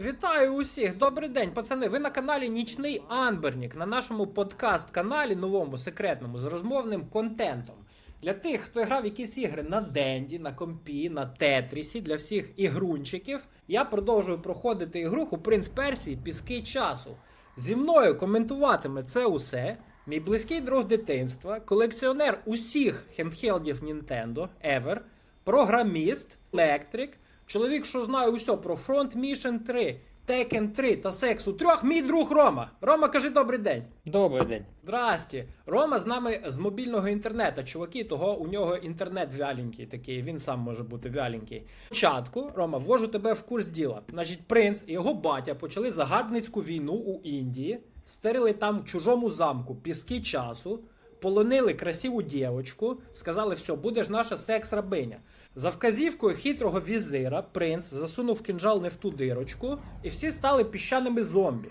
Вітаю усіх! Добрий день, пацани. Ви на каналі Нічний Анбернік на нашому подкаст-каналі новому секретному з розмовним контентом. Для тих, хто грав якісь ігри на Денді, на компі, на Тетрісі, для всіх ігрунчиків, я продовжую проходити ігруху Принц Персії Піски часу. Зі мною коментуватиме це усе. Мій близький друг дитинства, колекціонер усіх хендхелдів Nintendo Ever, програміст, електрик, чоловік, що знає усе про Front Mission 3, Tekken 3 та секс у трьох, мій друг Рома. Рома, кажи добрий день. Добрий день. Здрасті. Рома з нами з мобільного інтернету. Чуваки, того у нього інтернет вяленький такий, він сам може бути вяленький. Спочатку, Рома, ввожу тебе в курс діла. Значить, принц і його батя почали загарбницьку війну у Індії, стерили там в чужому замку піски часу, полонили красиву дівочку, сказали, все, будеш наша секс-рабиня. За вказівкою хитрого візира принц засунув кинжал не в ту дирочку, і всі стали піщаними зомбі.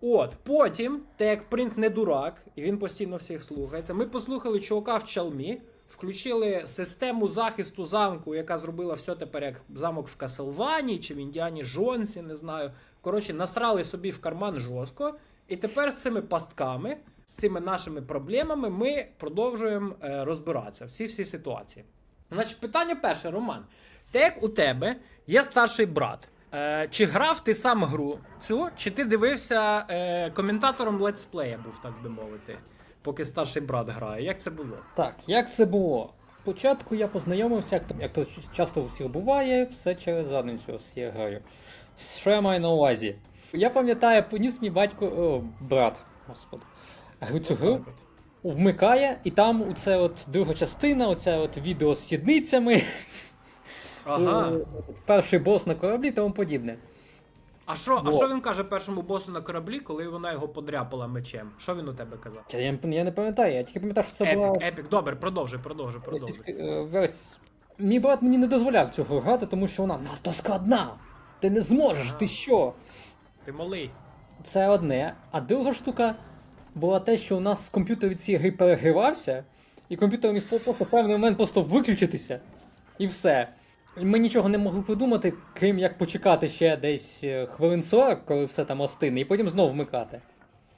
От, потім, так як принц не дурак, і він постійно всіх слухається, ми послухали чувака в чалмі, включили систему захисту замку, яка зробила все тепер як замок в Каселванії чи в Індіані Джонсі, не знаю. Коротше, насрали собі в карман жорстко. І тепер з цими пастками, з цими нашими проблемами ми продовжуємо е, розбиратися всі всі ситуації. Значить, питання перше, Роман. Те, як у тебе є старший брат. Е, чи грав ти сам гру цю, чи ти дивився е, коментатором летсплея, був, так би мовити, поки старший брат грає? Як це було? Так, як це було? Спочатку я познайомився, як то, як то часто у всіх буває, все через задницю цією грою. Що я маю на увазі? Я пам'ятаю, поніс мій батько, о, брат, господи, гру, вмикає, і там оце от друга частина, оце от відео з сідницями, Ага. перший бос на кораблі тому подібне. А що, а що він каже першому босу на кораблі, коли вона його подряпала мечем? Що він у тебе казав? Я, я, я не пам'ятаю, я тільки пам'ятаю, що це була Епік, епік, добре, продовжуй, продовжуй, продовжуй. е. Мій брат мені не дозволяв гру грати, тому що вона надто складна. Ти не зможеш, Ага. ти що? Ти малий. Це одне. А друга штука була те, що у нас комп'ютер від цієї гри перегрівався, і комп'ютер міг просто в певний момент просто виключитися. І все. І ми нічого не могли придумати, крім як почекати ще десь е, хвилин 40, коли все там остине, і потім знову вмикати.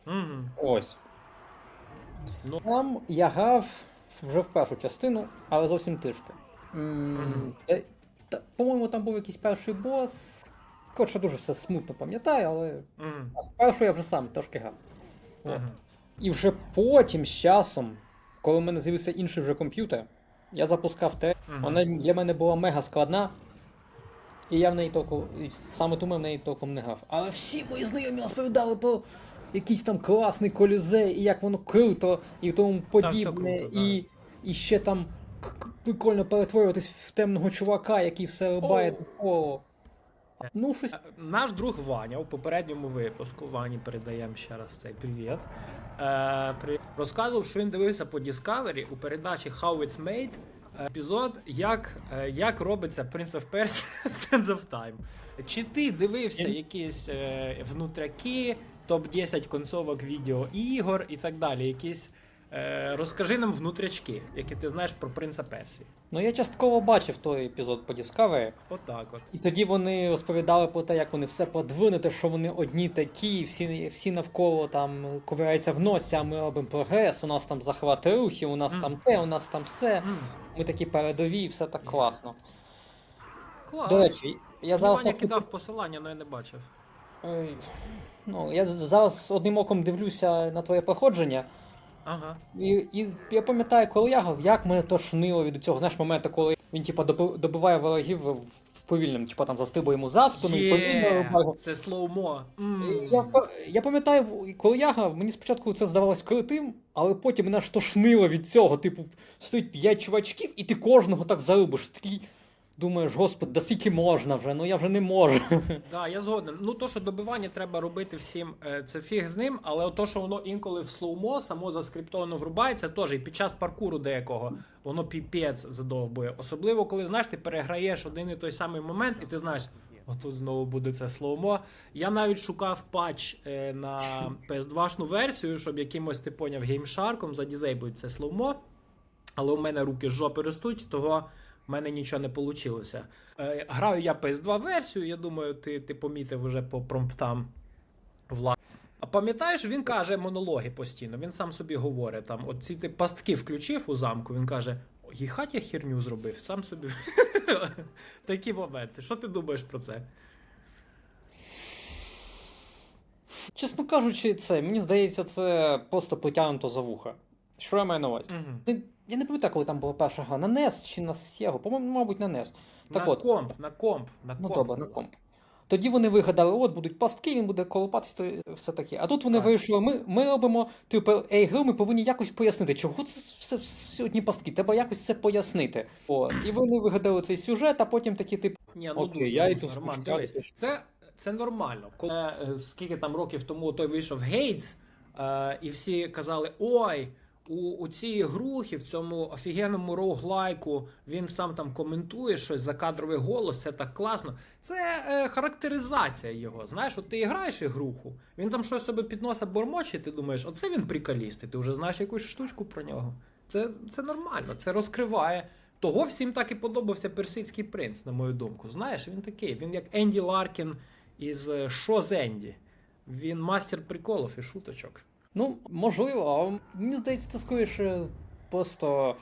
Угу. Ось. Ну. Там я грав вже в першу частину, але зовсім та- та, По-моєму, там був якийсь перший бос. Коротше, дуже все смутно пам'ятаю, але а спершу я вже сам трошки грав. От. І вже потім, з часом, коли в мене з'явився інший вже комп'ютер, я запускав те. Мгм. Вона для мене була мега складна. І я в неї толком, і саме тому я в неї толком не грав. Але всі мої знайомі розповідали про якийсь там класний колізей, і як воно круто, і тому подібне, круто, і, і ще там прикольно перетворюватись в темного чувака, який все рубає О. Ну, щось. Наш друг Ваня у попередньому випуску, Вані передаємо ще раз цей привіт. Е, при... Розказував, що він дивився по Discovery у передачі How It's Made е, епізод, як, е, як робиться Prince of Persia Sands of Time. Чи ти дивився якісь е, внутряки, топ-10 концовок відеоігор і так далі? Якісь е, розкажи нам внутрячки, які ти знаєш про Принца Персії. Ну я частково бачив той епізод по Discovery. Отак от. І тоді вони розповідали про те, як вони все подвинути, що вони одні такі, всі, всі навколо там ковиряються в носі, а ми робимо прогрес, у нас там захват рухів, у нас Мгм. там те, у нас там все. М, Ми такі передові, все так класно. Клас. До речі, я зараз Ваня наскільки- кидав посилання, але я не бачив. Ой, ну, я зараз одним оком дивлюся на твоє проходження, Ага. і, і я пам'ятаю, коли я грав, як мене тошнило від цього знаєш, моменту, коли він типа добиває ворогів в повільному, типа там застрибує йому за спину і повільно. Це слоумо. Я, я пам'ятаю, коли я грав, мені спочатку це здавалось крутим, але потім мене аж тошнило від цього. Типу, стоїть п'ять чувачків, і ти кожного так зарубиш. Такий думаєш, господи, да скільки можна вже, ну я вже не можу. Да, я згоден. Ну, то, що добивання треба робити всім, е, це фіг з ним, але то, що воно інколи в слоумо само заскриптовано врубається, теж і під час паркуру деякого воно піпець задовбує. Особливо, коли знаєш, ти переграєш один і той самий момент, і ти знаєш. Отут знову буде це слоумо. Я навіть шукав патч е, на PS2 версію, щоб якимось ти поняв геймшарком задізейблить це слоумо. Але у мене руки жопи ростуть, того в мене нічого не вийшло. Е, граю я PS2 версію, я думаю, ти, ти помітив вже по промптам. Влад. А пам'ятаєш, він каже монологи постійно, він сам собі говорить там, от ці ти пастки включив у замку, він каже: їхать я херню зробив, сам собі. Такі моменти. Що ти думаєш про це? Чесно кажучи, це, мені здається, це просто притягнуто за вуха. Що я маю на увазі? Угу. Я не пам'ятаю, коли там була перша гра на NES чи на Sega, по-моєму, мабуть, на NES. Так на от. комп, на комп, на Ну добре, на комп. Тоді вони вигадали, от будуть пастки, він буде колопатись, то все таке. А тут вони Так. вирішили, ми, ми робимо типу ей гру, ми повинні якось пояснити, чого це все сьогодні пастки, треба якось це пояснити. От. І вони вигадали цей сюжет, а потім такі, типу, Ні, ну Окей, дуже, я йду нормально. Дивись, Це, це нормально. Коли е, скільки там років тому той вийшов Гейтс, е, і всі казали: ой, у, у цій грухі, в цьому офігенному роуглайку, він сам там коментує щось, закадровий голос, це так класно. Це е, характеризація його. Знаєш, от ти граєш ігруху, він там щось собі підносить бормоче, і ти думаєш, оце він приколіст, і ти вже знаєш якусь штучку про нього. Це, це нормально, це розкриває. Того всім так і подобався персидський принц, на мою думку. Знаєш, він такий, він як Енді Ларкін із е, Що з Енді. Він мастер приколів і шуточок. Ну, можливо, а мені здається, це скоріше просто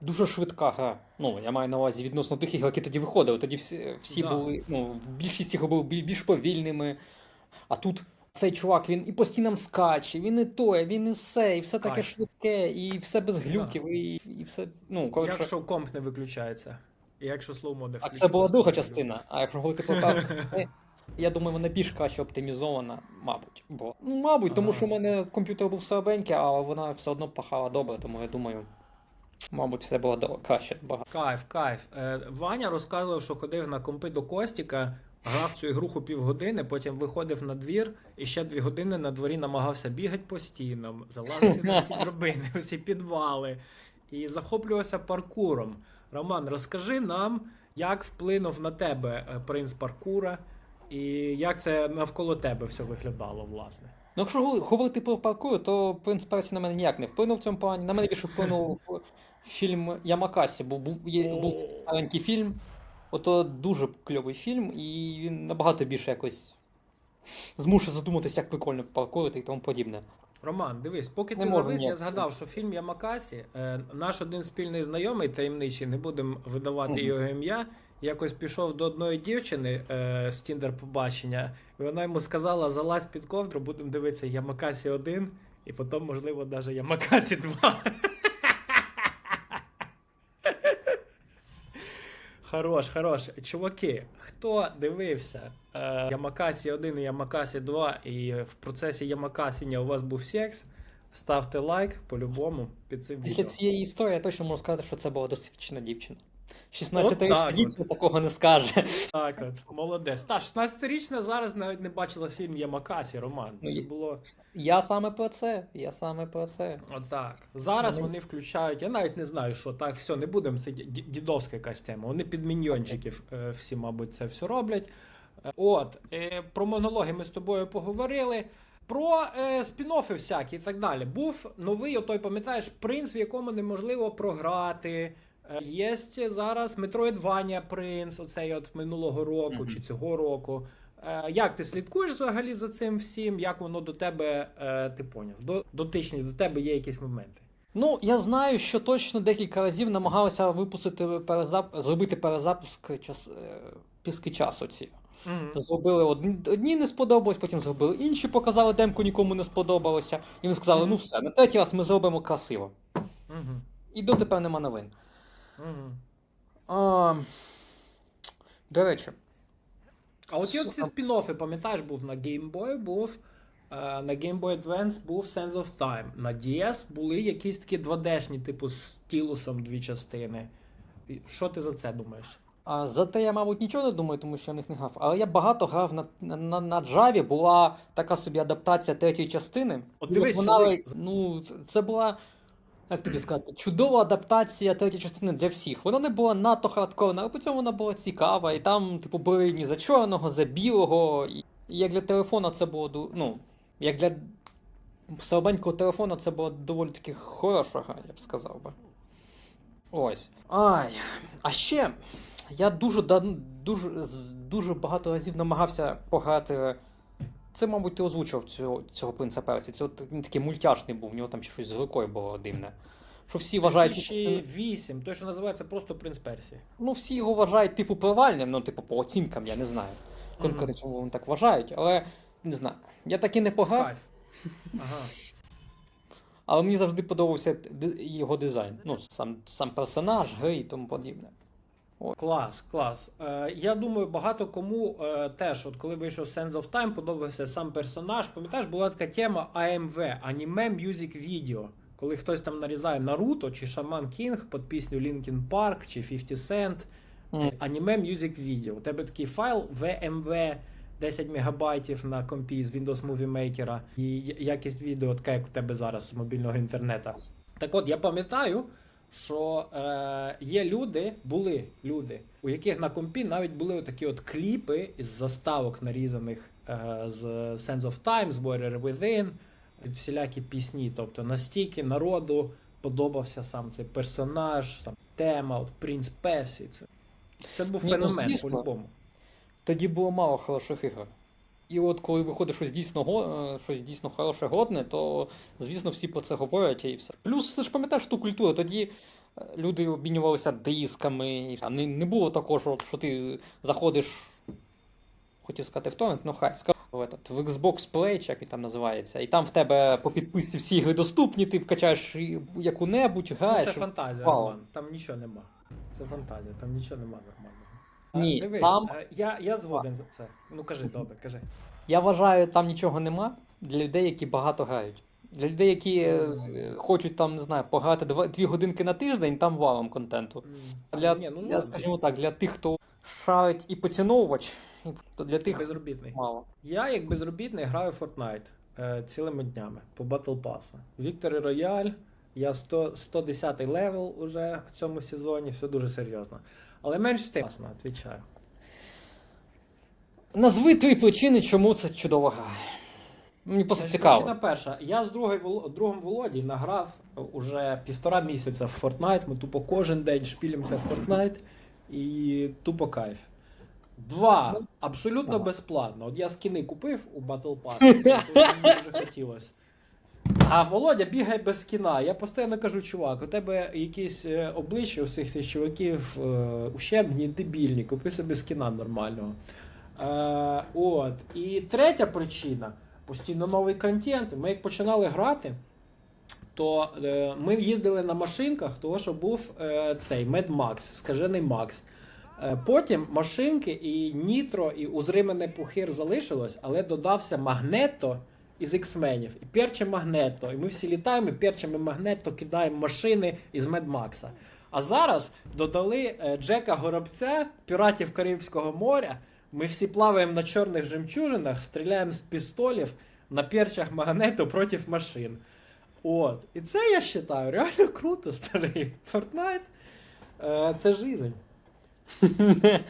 дуже швидка гра. Ну, я маю на увазі відносно тих ігор, які тоді виходили. Тоді всі, всі Да. були, ну, більшість ігор були більш повільними. А тут цей чувак, він і постійно скаче, він і тоє, він і все, і все таке Кайф. швидке, і все без глюків, і, і все. Ну, коротше. Якщо комп не виключається, і якщо слоумо не А це була друга частина. А якщо говорити про першу, я думаю, вона більш краще оптимізована, мабуть. Бо, ну, мабуть, тому що в мене комп'ютер був слабенький, а вона все одно пахала добре, тому я думаю, мабуть, все було до- краще багато. Кайф, кайф. Е, Ваня розказував, що ходив на компи до Костіка, грав цю ігруху півгодини, потім виходив на двір і ще дві години на дворі намагався бігати по стінам, залазити на всі драбини, всі підвали і захоплювався паркуром. Роман, розкажи нам, як вплинув на тебе е, принц паркура, і як це навколо тебе все виглядало, власне. Ну, якщо говорити про паркур, то принц Персі на мене ніяк не вплинув в цьому плані. На мене більше вплинув фільм Ямакасі, бо був, є, був старенький фільм. Ото дуже кльовий фільм, і він набагато більше якось змушує задуматися, як прикольно паркурити і тому подібне. Роман, дивись, поки Не ти можу завис, я згадав, що фільм Ямакасі, е, наш один спільний знайомий таємничий, не будемо видавати Мгм. його ім'я, якось пішов до одної дівчини е, з Тіндер побачення, і вона йому сказала: залазь під ковдру, будемо дивитися Ямакасі 1, і потім, можливо, навіть Ямакасі 2. Хорош, хорош. Чуваки, хто дивився е, Ямакасі 1 і Ямакасі 2, і в процесі Ямакасіння у вас був секс, ставте лайк по-любому під цим Після відео. цієї історії я точно можу сказати, що це була досвідчена дівчина. От так 16-річна от. такого не скаже. Так от, молодець. Та 16-річна зараз навіть не бачила фільм Ямакасі, Роман. Ну, Це було Я саме про це. Я саме про це. отак. Зараз Ну, вони включають, я навіть не знаю, що так, все, не будемо, це ді- ді- дідовська якась тема. Вони під міньйончиків е, всі, мабуть, це все роблять. Е, От, е, про монологи ми з тобою поговорили. Про е, спін-оффи всякі і так далі. Був новий, отой, пам'ятаєш, принц, в якому неможливо програти. Е, Є зараз Metroidvania принц, оцей от минулого року Мгм. чи цього року. Е, Як ти слідкуєш взагалі за цим всім? Як воно до тебе, е, ти поняв? До, дотичні до тебе є якісь моменти? Ну, я знаю, що точно декілька разів намагалися випустити перезап... зробити перезапуск час... піски часу ці. Зробили одні, одні не сподобалось, потім зробили інші, показали демку, нікому не сподобалося. І вони сказали, Мгм. ну все, на третій раз ми зробимо красиво. Угу. І дотепер нема новин. Угу. А, до речі, А от є ці там? спін-оффи, пам'ятаєш, був на Game Boy, був е, на Game Boy Advance був Sense of Time. На DS були якісь такі 2D-шні, типу з стілусом дві частини. Що ти за це думаєш? А за те я, мабуть, нічого не думаю, тому що я в них не грав. Але я багато грав на, на, на, Java, була така собі адаптація третьої частини. От дивись, вона, чоловік, ну, це була, як тобі сказати, чудова адаптація третьої частини для всіх. Вона не була надто хардкорна, але при цьому вона була цікава. І там, типу, були рівні за чорного, за білого. І, як для телефона це було, ну, як для слабенького телефона це була доволі таки хороша гра, я б сказав би. Ось. Ай. А ще я дуже дуже, дуже багато разів намагався пограти. Це, мабуть, ти озвучив цього, цього принца Персі. Це от він такий мультяшний був, у нього там ще щось з рукою було дивне. Що всі вважають. що це- 2008, той, що називається просто Принц Персії. Ну, всі його вважають, типу, провальним, ну, типу, по оцінкам, я не знаю. Конкретно чому вони так вважають, але не знаю. Я так і не пограв, Ага. але мені завжди подобався його дизайн. Ну, сам, сам персонаж, гри і тому подібне. Клас, клас. Е, я думаю, багато кому е, теж, от коли вийшов Sense of Time, подобався сам персонаж. Пам'ятаєш, була така тема AMV, Anime Music Video. Коли хтось там нарізає Наруто чи Шаман Кінг під пісню Linkin Park чи 50 Cent. Anime Music Video. У тебе такий файл VMV 10 мегабайтів на компі з Windows Movie Maker, і якість відео така, як у тебе зараз з мобільного інтернету. Так от, я пам'ятаю, що е, є люди, були люди, у яких на компі навіть були такі от кліпи із заставок нарізаних е, з Sense of Time, з Warrior Within, всілякі пісні. Тобто настільки народу подобався сам цей персонаж, там, тема, от Принц Персі. Це, це був Ні, ну, феномен звісно. по-любому. Тоді було мало хороших ігор. І от коли виходить щось дійсно, е, щось дійсно хороше, годне, то звісно всі про це говорять і все. Плюс ти ж пам'ятаєш ту культуру, тоді е, люди обмінювалися дисками, а не, не було такого, що, ти заходиш, хотів сказати в торрент, ну хай сказав, в, этот, в Xbox Play, чи як він там називається, і там в тебе по підписці всі ігри доступні, ти вкачаєш яку-небудь, Ну, граєш. це фантазія. Роман. Там нічого нема. Це фантазія, там нічого нема нормального. Ні, Дивись, там- е, я, я згоден за це. Ну кажи, добре, кажи. Я вважаю, там нічого нема для людей, які багато грають. Для людей, які е, хочуть там, не знаю, пограти два, дві годинки на тиждень, там валом контенту. М, Для, ні, ну, для, скажімо так, для тих, хто шарить і поціновувач, і то для тих безробітний. мало. Я, як безробітний, граю в Fortnite е, цілими днями по Battle Pass. Віктор Рояль, я 100, 110 левел уже в цьому сезоні, все дуже серйозно. Але менш тим, Класно, відповідаю. Назви твої причини, чому це чудова гра. Мені просто Причина цікаво. перша. Я з другою другом Володі награв уже півтора місяця в Fortnite. Ми тупо кожен день шпілимося в Fortnite і тупо кайф. Два. Абсолютно Ага. безплатно. От я скіни купив у Battle Pass, тому мені дуже хотілося. А Володя бігає без скіна. Я постійно кажу, чувак, у тебе якісь е, обличчя у всіх цих чуваків е, ущербні, дебільні, купи собі скіна нормального. Е, от. І третя причина постійно новий контент. Ми як починали грати, то е, ми їздили на машинках, того що був е, цей Mad Max, скажений Макс. Е, потім машинки і Нітро, і узримене пухир залишилось, але додався Магнето із X-менів. І перче Магнето. І ми всі літаємо, і перчами Магнето кидаємо машини із Max. А зараз додали е, Джека Горобця, піратів Карибського моря. Ми всі плаваємо на чорних жемчужинах, стріляємо з пістолів на перчах Магнето проти машин. От. І це я вважаю реально круто, старий. Fortnite е, це жизнь.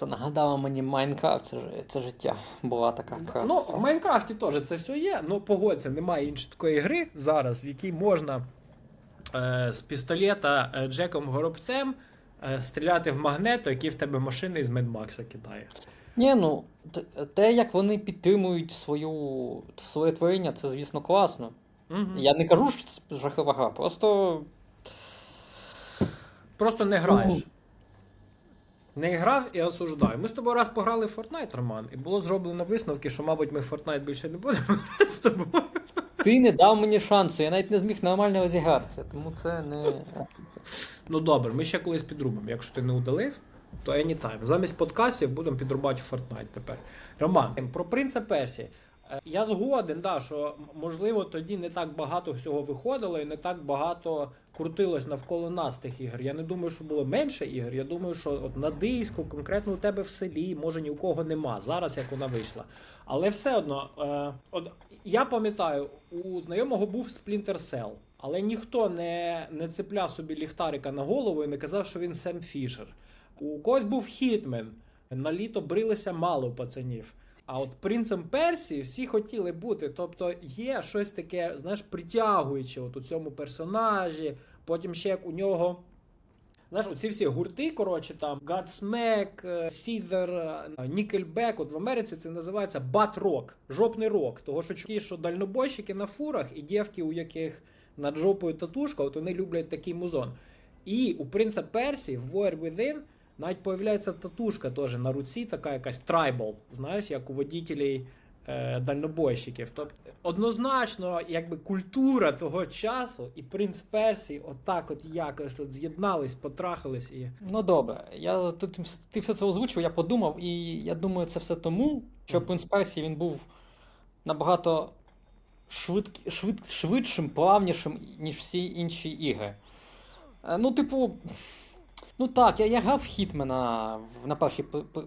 Це нагадало мені Майнкрафт, це, це життя. Була така гра. Ну, в Майнкрафті теж це все є, але погодься, немає іншої такої гри зараз, в якій можна е, з пістолета е, Джеком Горобцем е, стріляти в магнето, який в тебе машини з Медмакса кидає. Ні, ну те, як вони підтримують свою, своє творіння, це, звісно, класно. Мгм. Я не кажу, що це жахлива гра, просто Просто не граєш. Не грав і осуждаю. Ми з тобою раз пограли в Fortnite, Роман, і було зроблено висновки, що, мабуть, ми в Fortnite більше не будемо грати з тобою. ти не дав мені шансу, я навіть не зміг нормально розігратися, тому це не. Ну добре, ми ще колись підрубимо. Якщо ти не удалив, то anytime. Замість подкастів будемо підрубати Fortnite тепер. Роман, про принца Персії. Е, Я згоден, да, що можливо тоді не так багато всього виходило і не так багато крутилось навколо нас тих ігор. Я не думаю, що було менше ігор. Я думаю, що от на диску, конкретно у тебе в селі, може ні у кого нема. Зараз як вона вийшла. Але все одно, е, от, я пам'ятаю, у знайомого був Splinter Cell, але ніхто не, не цепляв собі ліхтарика на голову і не казав, що він Сем Фішер. У когось був Хітмен. На літо брилися мало пацанів. А от принцем Персії всі хотіли бути. Тобто є щось таке, знаєш, притягуюче от у цьому персонажі. Потім ще як у нього Знаєш, оці всі гурти, коротше, там Godsmack, е, Seether, е, Nickelback, от в Америці це називається бат-рок, жопний рок. Того, що чуваки, що дальнобойщики на фурах і дівки, у яких над жопою татушка, от вони люблять такий музон. І у принца Персії в War Within навіть появляється татушка теж на руці, така якась трайбл, знаєш, як у водітелей е, дальнобойщиків. Тобто однозначно, якби культура того часу і принц Персії отак от якось от з'єднались, потрахались і. Ну добре, я ти, ти, все це озвучив, я подумав, і я думаю, це все тому, що принц Персії він був набагато швид, швид, швидшим, плавнішим, ніж всі інші ігри. Е, Ну, типу. Ну так, я, я грав Хітмена на першій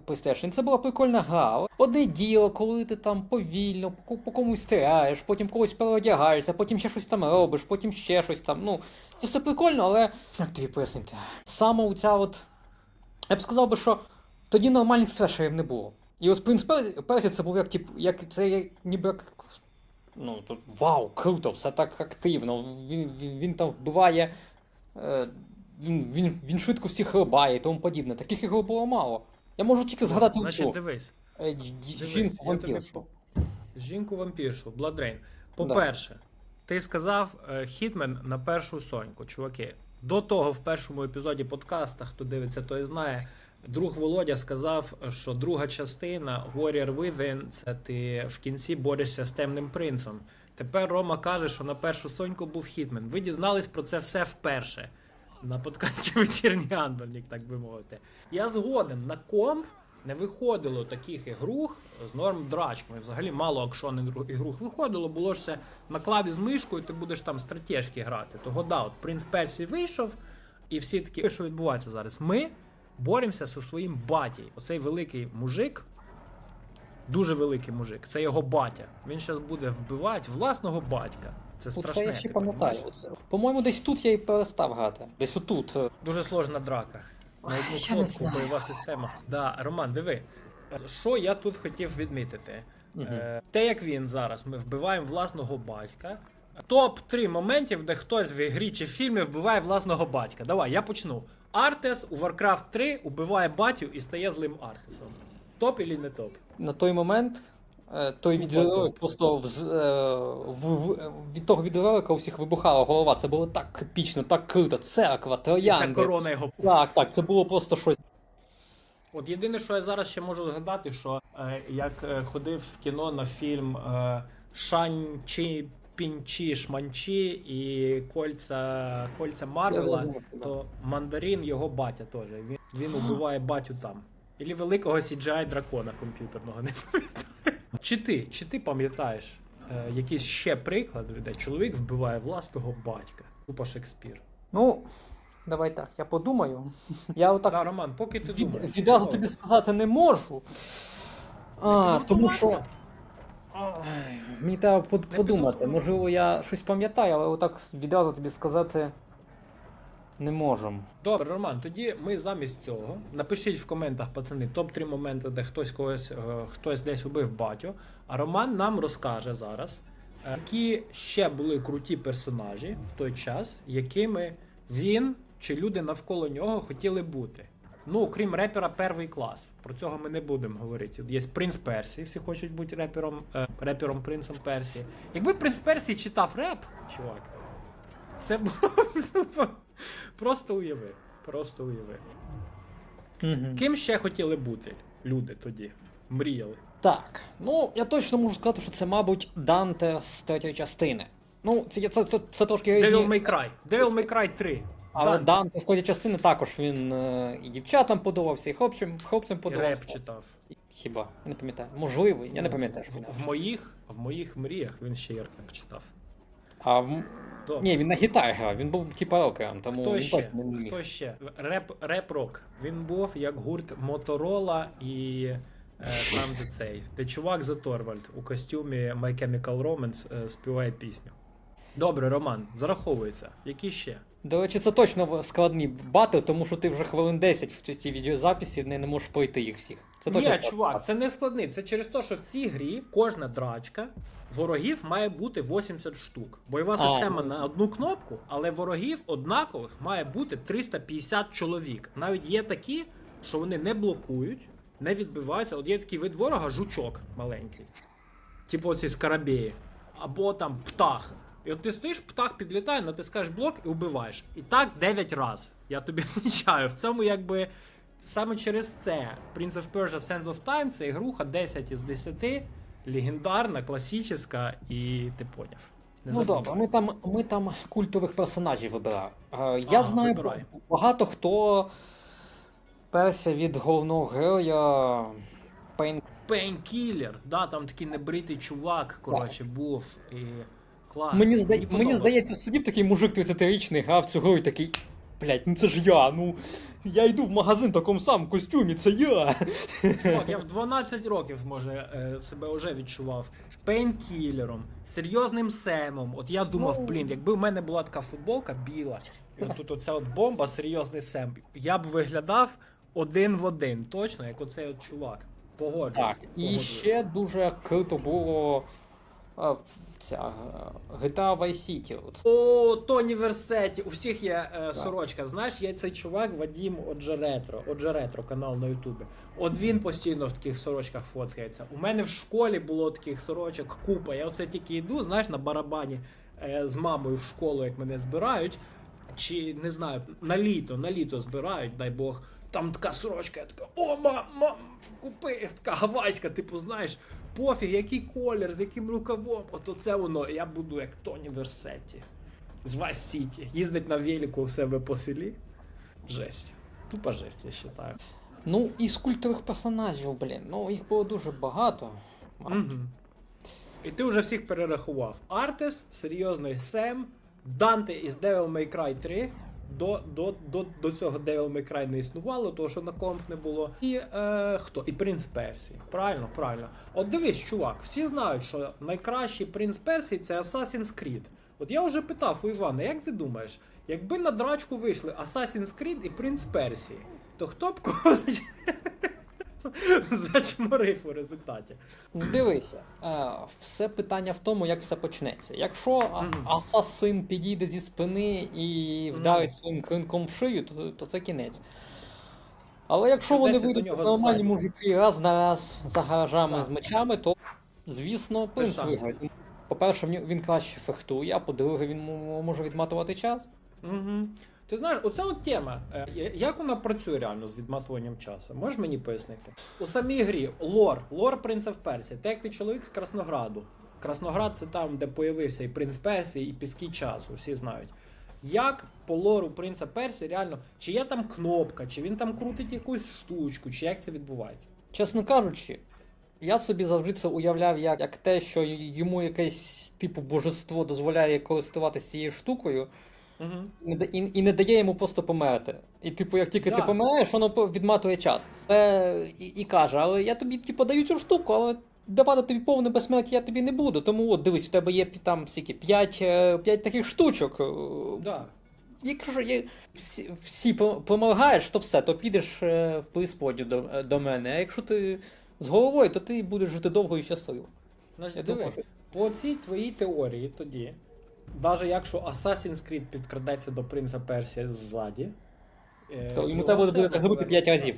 PlayStation. Це була прикольна гра. Одне діло, коли ти там повільно по, по комусь стріляєш, потім когось переодягаєшся, потім ще щось там робиш, потім ще щось там. Ну, це все прикольно, але. Як тобі пояснити? Саме у ця от. Я б сказав би, що тоді нормальних слешерів не було. І от Принц Персі це був як, тип, як це як, ніби як. Ну, тут вау, круто, все так активно. Він, він, він там вбиває. Е, він, він, він швидко всіх рубає і тому подібне. Таких ігор було мало. Я можу тільки згадати Значить, цю дивись, е, дж- дж- дивись, жінку я тобі вампіршу. жінку вампіршу, Rain. По-перше, ти сказав е, Хітмен на першу соньку, чуваки. До того в першому епізоді подкаста, хто дивиться, той знає. Друг Володя сказав, що друга частина Warrior Within це ти в кінці борешся з темним принцем. Тепер Рома каже, що на першу соньку був Хітмен. Ви дізнались про це все вперше. На подкасті Вечірній Андернік, так би мовити. Я згоден, на комп не виходило таких ігрух з норм драчками. Взагалі мало акшон ігру- ігрух виходило, було ж все на клаві з мишкою, ти будеш там стратежки грати. Того да, от Принц Персій вийшов, і всі такі, що відбувається зараз? Ми боремося зі своїм батій. Оцей великий мужик, дуже великий мужик, це його батя. Він зараз буде вбивати власного батька. Це страшне. Оце я ще ти пам'ятаю. Оце. По-моєму, десь тут я і перестав грати. Десь отут. Дуже сложна драка. На Ой, одну я не кнопку знаю. бойова система. Да, Роман, диви. Що я тут хотів відмітити? Мгм. Е, те, як він зараз, ми вбиваємо власного батька. Топ-3 моментів, де хтось в ігрі чи в фільмі вбиває власного батька. Давай, я почну. Артес у Warcraft 3 убиває батю і стає злим Артесом. Топ і не топ? На той момент той Купа відеоролик просто е, в- в- від того відеоролика у всіх вибухала голова. Це було так епічно, так круто. Церква, І це корона його. Так, так, це було просто щось. От єдине, що я зараз ще можу згадати, що е, як е, ходив в кіно на фільм е, Шанчі, Пінчі, Шманчі і Кольця, Кольця Марвела, то мандарин його батя теж. Він, він убиває батю там. Ілі великого CGI дракона комп'ютерного, не пам'ятаю. Чи ти, чи ти пам'ятаєш е, якийсь ще приклад, де чоловік вбиває власного батька? Тупо Шекспір. Ну, давай так, я подумаю. Я отак Так, Роман, поки ти від, думаєш. відразу тобі сказати не можу. А, тому що. Ай, Мені треба под- подумати. Можливо, я щось пам'ятаю, але отак відразу тобі сказати не можемо. Добре, Роман, тоді ми замість цього напишіть в коментах, пацани, топ-3 моменти, де хтось когось, е, хтось десь убив батю. А Роман нам розкаже зараз, е, які ще були круті персонажі в той час, якими він чи люди навколо нього хотіли бути. Ну, крім репера перший клас. Про цього ми не будемо говорити. Є принц Персії, всі хочуть бути репером, е, репером принцем Персії. Якби принц Персії читав реп, чувак, це було просто уяви. Просто уяви. Угу. Ким ще хотіли бути люди тоді? Мріяли. Так, ну я точно можу сказати, що це, мабуть, Данте з третьої частини. Ну, це, це, це, це трошки різні. Devil May Cry. Devil May Cry 3. Але Данте. Данте з третьої частини також він е, і дівчатам подобався, і хлопцям, хлопцям І реп читав. Хіба? Я не пам'ятаю. Можливо, я не пам'ятаю, що він. В, в моїх, в моїх мріях він ще й реп читав. А, в- Добре. ні, він на гітарі грав, він був типа рокером, тому Хто він ще? точно не міг. Хто ще? Реп, реп рок. Він був як гурт Моторола і е, там де цей. Де чувак за Торвальд у костюмі My Chemical Romance е, співає пісню. Добре, Роман, зараховується. Які ще? До речі, це точно складні бати, тому що ти вже хвилин 10 в цій- відеозаписі не, не можеш пройти їх всіх. Це Ні, складний чувак, бат. це не складний. Це через те, що в цій грі кожна драчка ворогів має бути 80 штук. Бойова А, система ну. на одну кнопку, але ворогів однакових має бути 350 чоловік. Навіть є такі, що вони не блокують, не відбиваються. От є такий вид ворога жучок маленький. Типу оці скарабеї. Або там птах. І от ти стоїш, птах підлітає, натискаєш блок і вбиваєш. І так 9 разів. Я тобі відмічаю. В цьому якби саме через це Prince of Persia Sands of Time це ігруха 10 із 10, легендарна, класична і ти поняв. Не Ну добре, ми там, ми там культових персонажів вибирали. Е, Я Ага, знаю вибирай. багато хто перся від головного героя Пейн. Painkiller, да, там такий небритий чувак, коротше, був. І клас. Мені, зда... мені подобалось. здається, сидів такий мужик 30-річний, грав цю гру і такий. Блять, ну це ж я, ну я йду в магазин в такому самому костюмі, це я. Чувак, я в 12 років, може, е, себе вже відчував пейнкілером, серйозним семом. От я думав, Ну. блін, якби в мене була така футболка біла, і от тут оця от бомба, серйозний сем, я б виглядав один в один, точно, як оцей от чувак. Погоджуюсь. Так, і погоджуюсь. ще дуже круто було а, ця е, GTA Vice City. От. О, Тоні Версеті, у всіх є е, сорочка. Знаєш, є цей чувак Вадім Отже Ретро, Отже Ретро канал на Ютубі. От він постійно в таких сорочках фоткається. У мене в школі було таких сорочок купа. Я оце тільки йду, знаєш, на барабані е, з мамою в школу, як мене збирають. Чи не знаю, на літо, на літо збирають, дай Бог. Там така сорочка, я така, о, мам, мам, купи, така гавайська, типу, знаєш, пофіг, який колір, з яким рукавом. От оце воно, я буду як Тоні Версетті. З Vice City. Їздить на велику у себе по селі. Жесть. Тупа жесть, я вважаю. Ну, із культових персонажів, блін, ну їх було дуже багато. Угу. І ти вже всіх перерахував. Артес, серйозний Сем, Данте із Devil May Cry 3. До, до, до, до цього Devil May Cry не існувало, того що на комп не було. І е, хто? І принц Персії. Правильно, правильно. От дивись, чувак, всі знають, що найкращий принц Персії це Assassin's Creed. От я вже питав у Івана, як ти думаєш, якби на драчку вийшли Assassin's Creed і принц Персії, то хто б когось зачморив у результаті? Ну, Дивися, е, все питання в тому, як все почнеться. Якщо асасин підійде зі спини і вдарить своїм клинком в шию, то, то це кінець. Але якщо вони вийдуть нормальні мужики раз на раз за гаражами Так. з мечами, то звісно принц виграє. По-перше, він краще фехтує, а по-друге, він може відматувати час. Угу. Ти знаєш, оця от тема. е, Як вона працює реально з відматуванням часу? Можеш мені пояснити? У самій грі лор, лор принца в Персії. Ти як ти чоловік з Краснограду. Красноград це там, де появився і принц Персії, і піски часу, всі знають. Як по лору принца Персії реально, чи є там кнопка, чи він там крутить якусь штучку, чи як це відбувається? Чесно кажучи, я собі завжди це уявляв як, як те, що йому якесь типу божество дозволяє користуватися цією штукою, Угу. і не да- і, і не дає йому просто померти. І, типу, як тільки ти Да. помираєш, воно по- відматує час. Але, і, і каже, але я тобі типу, даю цю штуку, але давати тобі повне безсмертя я тобі не буду. Тому от дивись, у тебе є пі- там скільки, 5, 5 таких штучок. Е, Да. Якщо є, всі, всі по- поморгаєш, то все, то підеш е, в преісподню до, е, до мене. А якщо ти з головою, то ти будеш жити довго і щасливо. Значить, Я думаю, що по цій твоїй теорії тоді, навіть якщо Assassin's Creed підкрадеться до принца Персії ззаді, е, то йому треба буде буде 5 повернеться. разів.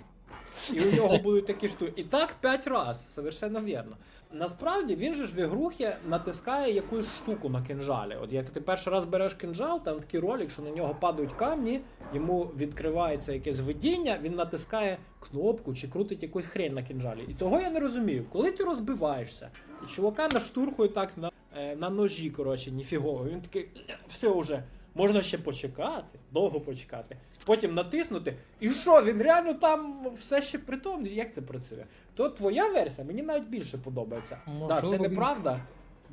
І у нього будуть такі штуки. І так 5 разів, совершенно вірно. Насправді він же ж в ігрухі натискає якусь штуку на кинжалі. От як ти перший раз береш кинжал, там такий ролик, що на нього падають камні, йому відкривається якесь видіння, він натискає кнопку чи крутить якусь хрень на кинжалі. І того я не розумію, коли ти розбиваєшся, і чувака наштурхує так на, на ножі, коротше, ніфігово. Він такий, все вже. Можна ще почекати, довго почекати, потім натиснути. І що, він реально там все ще притомний? Як це працює? То твоя версія мені навіть більше подобається. Можливо, Так, це він- неправда.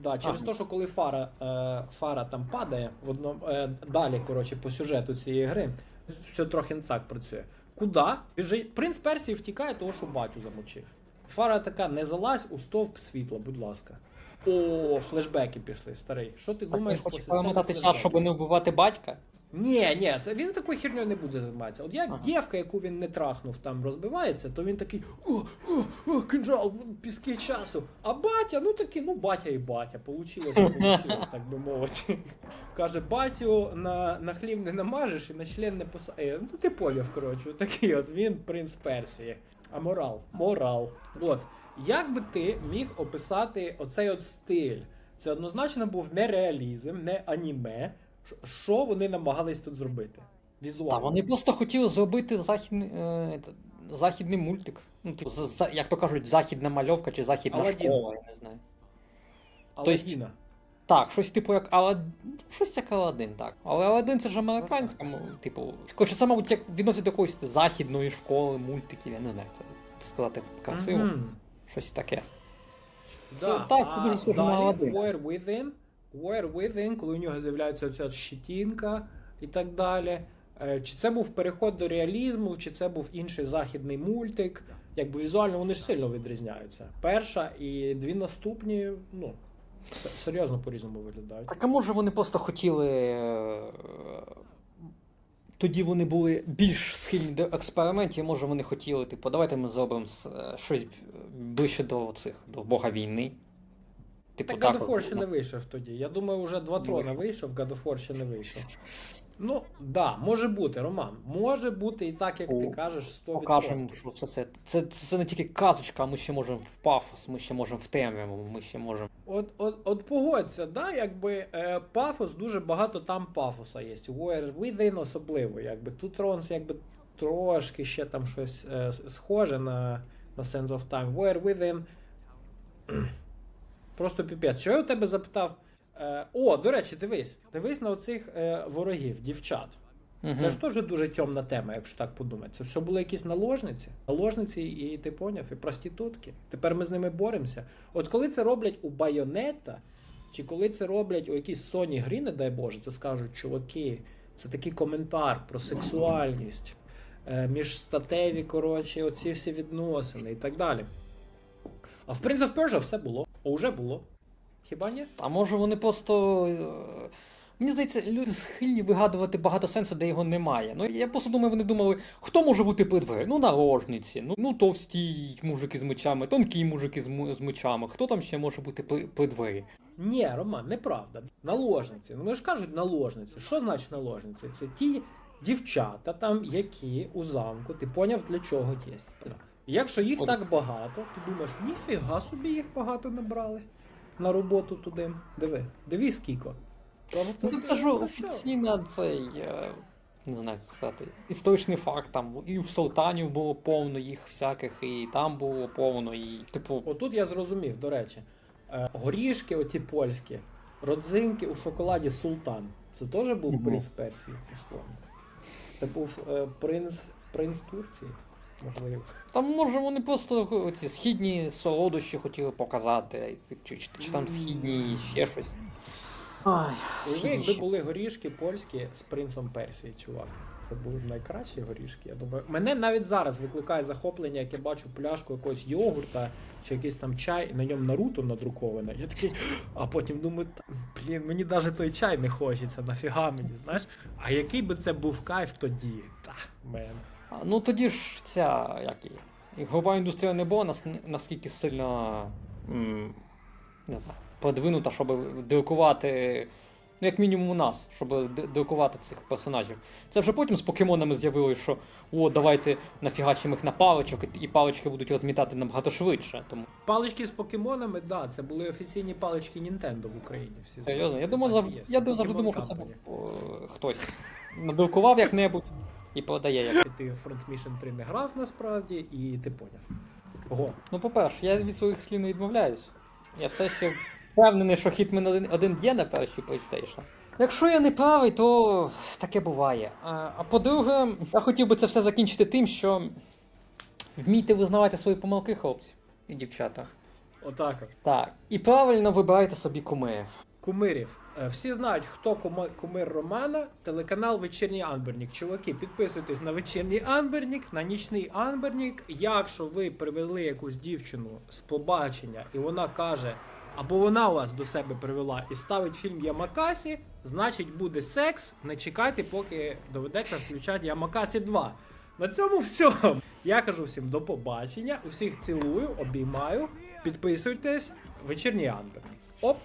Да, через те, що коли фара, е, фара там падає, в одному, е, далі, коротше, по сюжету цієї гри, все трохи не так працює. Куди? Він же принц Персії втікає, того, що батю замочив. Фара така, не залазь у стовп світла, будь ласка. О, флешбеки пішли, старий. Що ти думаєш він по хоче системі перемотати час, флешбеків? щоб не вбивати батька. Ні, ні, це він такою херньою не буде займатися. От як Ага. дівка, яку він не трахнув, там розбивається, то він такий о, о, о, кинжал, піски часу. А батя, ну такий, ну батя і батя. Получилось, получилось, так би мовити. Каже, батю на, на хліб не намажеш і на член не посадиш. Ну ти поняв, коротше, такий от він принц Персії. А морал? Морал. От. Як би ти міг описати оцей от стиль? Це однозначно був не реалізм, не аніме. Що вони намагались тут зробити? Візуально. Та вони просто хотіли зробити західний, е, західний мультик. Ну, типу, за- за- як то кажуть, західна мальовка чи західна Аладдін. школа, я не знаю. Аладдіна. Так, щось типу як Аладдин. Щось як Аладдин, так. Але Аладдин це ж американська, ну, типу. Коротше, це, мабуть, як відносить до якоїсь західної школи, мультиків, я не знаю, це, це сказати красиво. Мгм. Щось таке. Це- Да. так, це дуже а схоже на War Within, War Within, коли у нього з'являється оця от щетінка і так далі. Е, Чи це був переход до реалізму, чи це був інший західний мультик. Якби візуально вони ж сильно відрізняються. Перша і дві наступні, ну, серйозно по-різному виглядають. Так а може вони просто хотіли. Тоді вони були більш схильні до експериментів, може вони хотіли, типу, давайте ми зробимо щось ближче до цих, до Бога війни. Типу, Так God of War ще не вийшов тоді. Я думаю, вже два трона вийшов. вийшов, God of War ще не вийшов. Ну, да, може бути, Роман. Може бути і так, як ти кажеш, 100%. Покажемо, що це, це, це, це, це не тільки казочка, а ми ще можемо в пафос, ми ще можемо в темряву, ми ще можемо. От, от, от погодься, да, якби е, пафос, дуже багато там пафоса є. У War Within особливо, якби тут Ронс якби трошки ще там щось е, схоже на, на Sense of Time. War Within. Просто піпець. Що я у тебе запитав? Е, о, до речі, дивись. Дивись на оцих е, ворогів, дівчат. Мгм. Це ж теж дуже темна тема, якщо так подумати. Це все були якісь наложниці. Наложниці і ти поняв, і проститутки. Тепер ми з ними боремося. От коли це роблять у Байонета, чи коли це роблять у якійсь Соні грі, не дай Боже, це скажуть, чуваки, це такий коментар про сексуальність, е, міжстатеві, коротше, оці всі відносини і так далі. А в Prince of Persia все було. А вже було. Хіба ні? А може вони просто. е, Мені здається, люди схильні вигадувати багато сенсу, де його немає. Ну я просто думаю, вони думали, хто може бути плитвою? Ну, наложниці, ну, ну товсті мужики з мечами, тонкі мужики з, з мечами. Хто там ще може бути пли- Ні, Роман, неправда. Наложниці. Ну, вони ж кажуть наложниці. Що значить наложниці? Це ті дівчата, там, які у замку, ти поняв, для чого є. Якщо їх От. так багато, ти думаєш, ніфіга собі їх багато набрали на роботу туди. Диви, диви скільки. Тобто, Ну так це ж все. офіційна цей. е, Не знаю, це сказати. Історичний факт там. І в Султанів було повно їх всяких, і там було повно, і типу. Отут я зрозумів, до речі, Е, горішки, оті польські, родзинки у шоколаді Султан. Це теж був Мгм. принц Персії, условно. Це був е, принц, принц Турції, можливо. Там може вони просто ці східні солодощі хотіли показати, чи, чи, чи там східні ще щось. Ай, Уяви, якби були горішки польські з принцем Персії, чувак. Це були б найкращі горішки. Я думаю, мене навіть зараз викликає захоплення, як я бачу пляшку якогось йогурта чи якийсь там чай, і на ньому Наруто надруковане. Я такий, а потім думаю, блін, мені навіть той чай не хочеться, нафіга мені, знаєш? А який би це був кайф тоді? Та, мен. Ну тоді ж ця, як її, ігрова індустрія не була нас, наскільки сильно м, не знаю, продвинута, щоб друкувати, ну як мінімум у нас, щоб друкувати цих персонажів. Це вже потім з покемонами з'явилось, що о, давайте нафігачимо їх на паличок, і, палички будуть розмітати набагато швидше. Тому Палички з покемонами, да, це були офіційні палички Nintendo в Україні. Всі серйозно, я це думав, завжди, я завжди думав, що це був о, хтось. Надрукував як-небудь і продає як. Ти в Front Mission 3 не грав насправді, і ти поняв. Ого. Ну, по-перше, я від своїх слів не відмовляюсь. Я все ще впевнений, що Hitman 1, 1 є на першій PlayStation. Якщо я не правий, то таке буває. А, а по-друге, я хотів би це все закінчити тим, що вмійте визнавати свої помилки, хлопці і дівчата. Отак. Так. І правильно вибирайте собі кумирів. Кумирів. Е, Всі знають, хто кумир Романа. Телеканал Вечірній Анбернік. Чуваки, підписуйтесь на вечірній Анбернік, на нічний Анбернік. Якщо ви привели якусь дівчину з побачення, і вона каже: або вона вас до себе привела і ставить фільм Ямакасі, значить буде секс. Не чекайте, поки доведеться включати Ямакасі 2. На цьому все. Я кажу всім до побачення. Усіх цілую, обіймаю. Підписуйтесь. Вечірній Амбер. Оп!